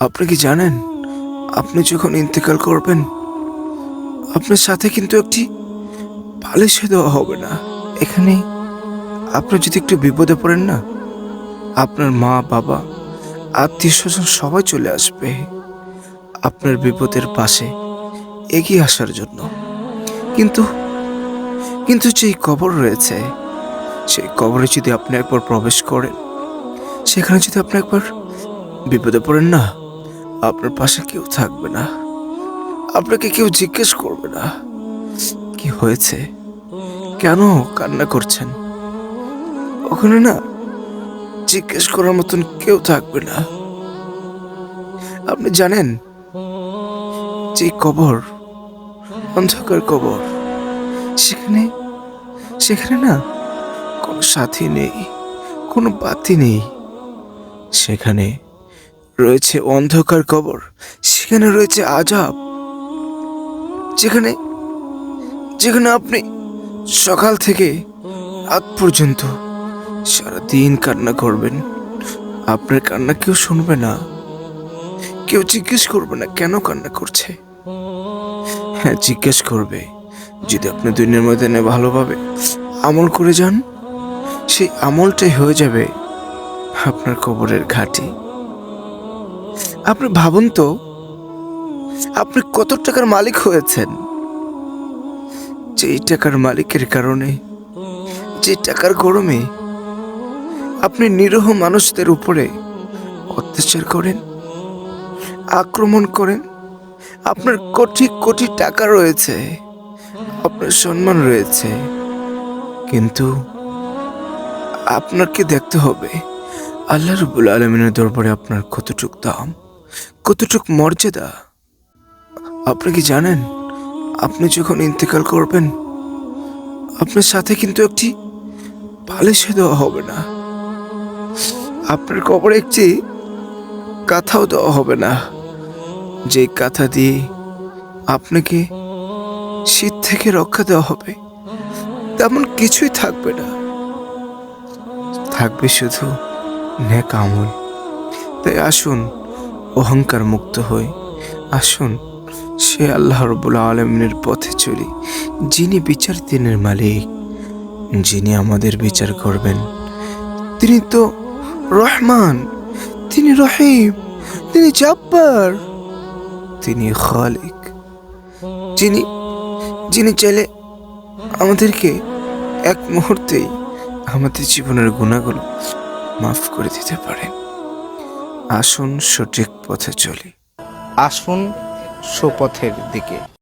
আপনি কি জানেন? আপনি যখন ইন্তেকাল করবেন, আপনার সাথে কিন্তু একটি পালিশে দেওয়া হবে না। এখানে আপনি যদি একটু বিপদে পড়েন না, আপনার মা, বাবা আত্মীয় স্বজন সবাই চলে আসবে। আপনার বিপদের পাশে এগিয়ে আসার জন্য। কিন্তু কিন্তু যেই কবর রয়েছে, সেই কবরে যদি আপনি একবার প্রবেশ করেন, সেখানে যদি আপনি একবার বিপদে পড়েন না আপনার পাশে কেউ থাকবে না। আপনাকে কেউ জিজ্ঞেস করবে না। কি হয়েছে? কেন কান্না করছেন? ওখানে না জিজ্ঞেস করার মতন কেউ থাকবে না। আপনি জানেন, যে কবর, অন্ধকার কবর, সেখানে সেখানে না কোনো সাথী নেই, কোনো বাতি নেই। সেখানে রয়েছে অন্ধকার কবর, সেখানে রয়েছে আজাব। যেখানে যেখানে আপনি সকাল থেকে রাত পর্যন্ত সারাদিন কান্না করবেন। আপনার কান্না কেউ শুনবে না। কেউ জিজ্ঞেস করবে না, কেন কান্না করছে? হ্যাঁ জিজ্ঞেস করবে। যদি আপনি দুনিয়ার ময়দানে ভালোভাবে আমল করে যান, সেই আমলটাই হয়ে যাবে আপনার কবরের ঘাটি। আপনি ভাবুন তো, আপনি কত টাকার মালিক হয়েছেন? যেই টাকার মালিকের কারণে, যে টাকার গরমে আপনি নিরহ মানুষদের উপরে অত্যাচার করেন, আক্রমণ করেন, আপনার কোটি কোটি টাকা রয়েছে, আপনার সম্মান রয়েছে, কিন্তু আপনাকে দেখতে হবে? আল্লাহ রবুল আলমিনের দরবারে আপনার কতটুক দাম? কতটুক মর্যাদা? আপনি কি জানেন, আপনি যখন ইন্তেকাল করবেন, আপনার সাথে কিন্তু একটি পালিশে দেওয়া হবে না। আপনার কবরে একটি কাঁথাও দেওয়া হবে না। যে কাঁথা দিয়ে আপনাকে শীত থেকে রক্ষা দেওয়া হবে, তেমন কিছুই থাকবে না। থাকবে শুধু নেক আমল। তাই আসুন অহংকার মুক্ত হই। আসুন, সে আল্লাহ রবুল আলমিনের পথে চলি, যিনি বিচার দিনের মালিক, যিনি আমাদের বিচার করবেন। তিনি তো রহমান, তিনি রহিম, তিনি জব্বার, তিনি খালিক, যিনি যিনি চাইলে আমাদেরকে এক মুহূর্তেই আমাদের জীবনের গুণাগুলো মাফ করে দিতে পারেন। আসুন সঠিক পথে চলি। আসুন সুপথের দিকে।